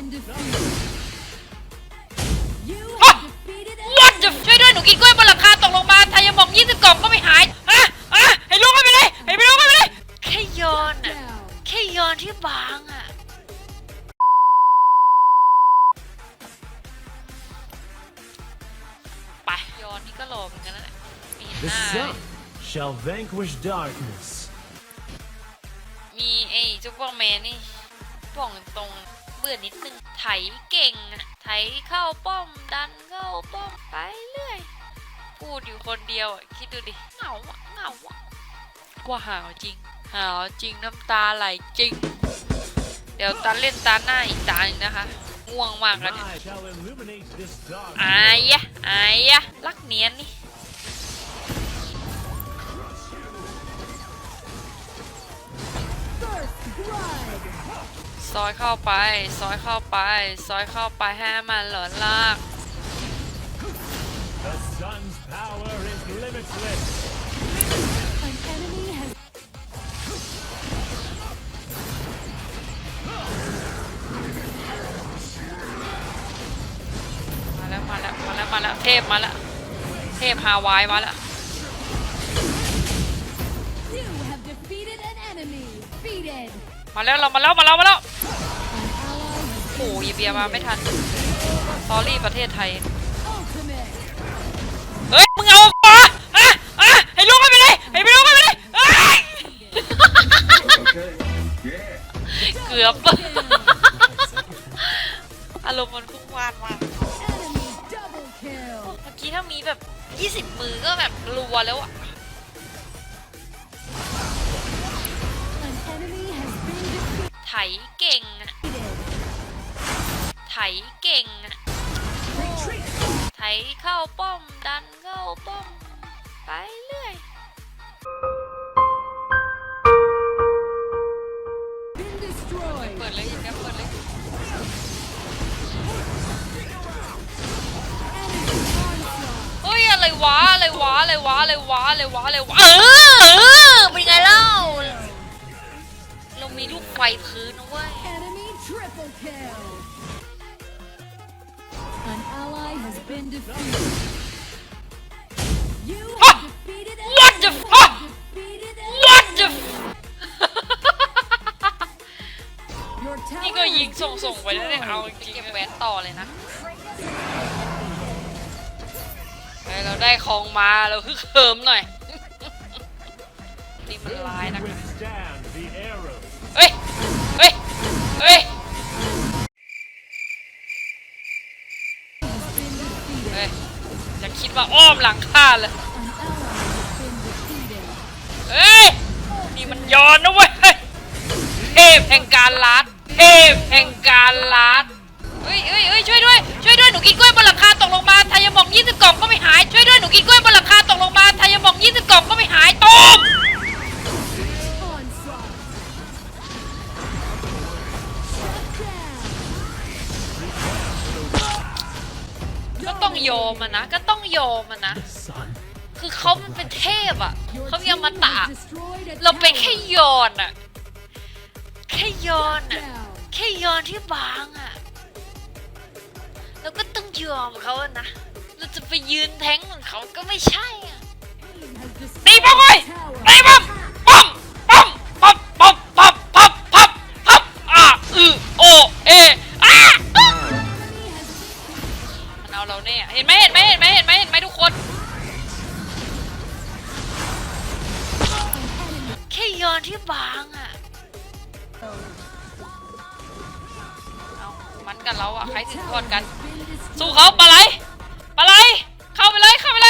been defeated. You อะ have defeated an วัดจะช่วยด้วยหนูกินกล้วยบนหลังคาตกลงมาทายาหมอง20กล่องก็ไม่หายอะอะให้ลูกให้ไปเลยให้ไปลูกให้ไปเลยแค่โยนอะ down. แค่โยนที่บางอะไปโยนนี่ก็โหลเหมือนกันนั่นแหละไม่เห็น The หน้า sun shall vanquish darkness. มีไอ้ซุปเปอร์แมนนี่ ป่องตรงเบื่อนิดนึงไถเก่งอะไถเข้าป้อมดันเข้าป้อมไปเรื่อย พูดอยู่คนเดียวอะคิดดูดิเหงาอะเหงาอะกว่าหาวจริง หาวจริงน้ำตาไหลจริง เดี๋ยวตาเล่นตาหน้าอีกตาหนึ่งนะคะง่วงมากแล้วเนี่ย I shall illuminate this dark อายะอายะรักเนียนนี่ ซอยเข้าไป ซอยเข้าไป ซอยเข้าไปให้มันหลอนลาก The sun's power is limitless. An enemy has มาแล้วมาแล้วมาแล้วมาแล้วเทพมาแล้วเทพฮาวายมาแล้ว you have defeated an enemy. Defeated. มาแล้วเรามาแล้วมาแล้วมาแล้ว An ally has โอ้ยเบียมาไม่ทันสอรี่ประเทศไทย เฮ้ย มึงเอาปะอะอะให้ลูกให้ไปเลยให้ไปลูกให้ไปเลยเอ้ยเกือบอารมณ์มันพุ่งวานมาก เมื่อกี้ถ้ามีแบบ 20 มือก็แบบรัวแล้วอะไถเก่งอะ ไถเก่งอะไถเข้าป้อมดันเข้าป้อม ไปเรื่อยเปิดเลยอย่าเงี้ยเปิดเลย Enemy onslaught. เฮ้ยอะไรวะอะไรวะอะไรวะอะไรวะอะไรวะอะไรวะเออเออเป็นไงเล่าเรามีลูกไฟพื้นนะเว้ย What the enemy. fuck? Defeated an What the enemy. Your tower นี่ก็ยิง has ส่ง been ส่งๆไปแล้วเนี่ยเอาจ destroyed. ริงๆเก็บแหวนต่อเลยนะเฮ้ยเราได้ของมาเราฮึกเหิมหน่อยนี่มันร้ายนะ Withstand the arrow. เฮ้ย เฮ้ย เฮ้ย อย่าคิดว่าอ้อมหลังข้าเลยเฮ้ย นี่มันย้อนนะเว้ย เทพแห่งการลัด เทพแห่งการลัดเฮ้ยเฮ้ยเฮ้ยช่วยด้วย ช่วยด้วย หนูกินกล้วยบนหลังคาตกลงมาทายาหมอง20กล่องก็ไม่หาย ช่วยด้วย หนูกินกล้วยบนหลังคาตกลงมาทายาหมอง20กล่องก็ไม่หายตูม ต้องยอมนะ ก็ต้องยอมนะ คือเขามันเป็นเทพอะเขายังมาตะ เราเป็นแค่โยนอะแค่โยนอะแค่โยนที่บางอะเราก็ต้องยอมเขาอะนะ เราจะไปยืนแทงเหมืองเขาก็ไม่ใช่อะตี มันเอาเราเนี่ยเห็นไหมเห็นไหมเห็นไหมเห็นไหมเห็นไหมทุกคน แค่โยนที่บางอะเอามันกันเราอะใครถึงก่อนกัน สู้เขาปลาไหลปลาไหลเข้าไปเลยเข้าไปเลย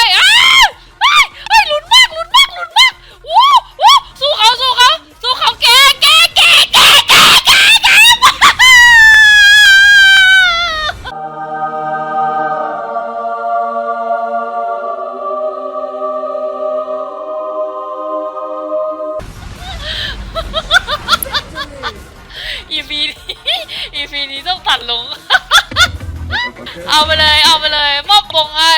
พีนี้อีพีนี้ต้องตัดลง เอาไปเลย เอาไปเลยมอบปงให้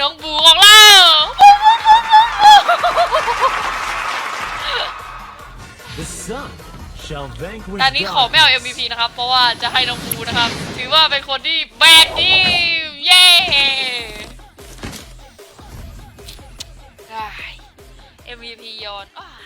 น้องบูของเรา The sun shall vanquish ตอนนี้ขอไม่เอา darkness. MVP นะครับ เพราะว่าจะให้น้องภูนะครับ ถือว่าเป็นคนที่แบกทีมเย้ได้ MVP ยอนอ้าย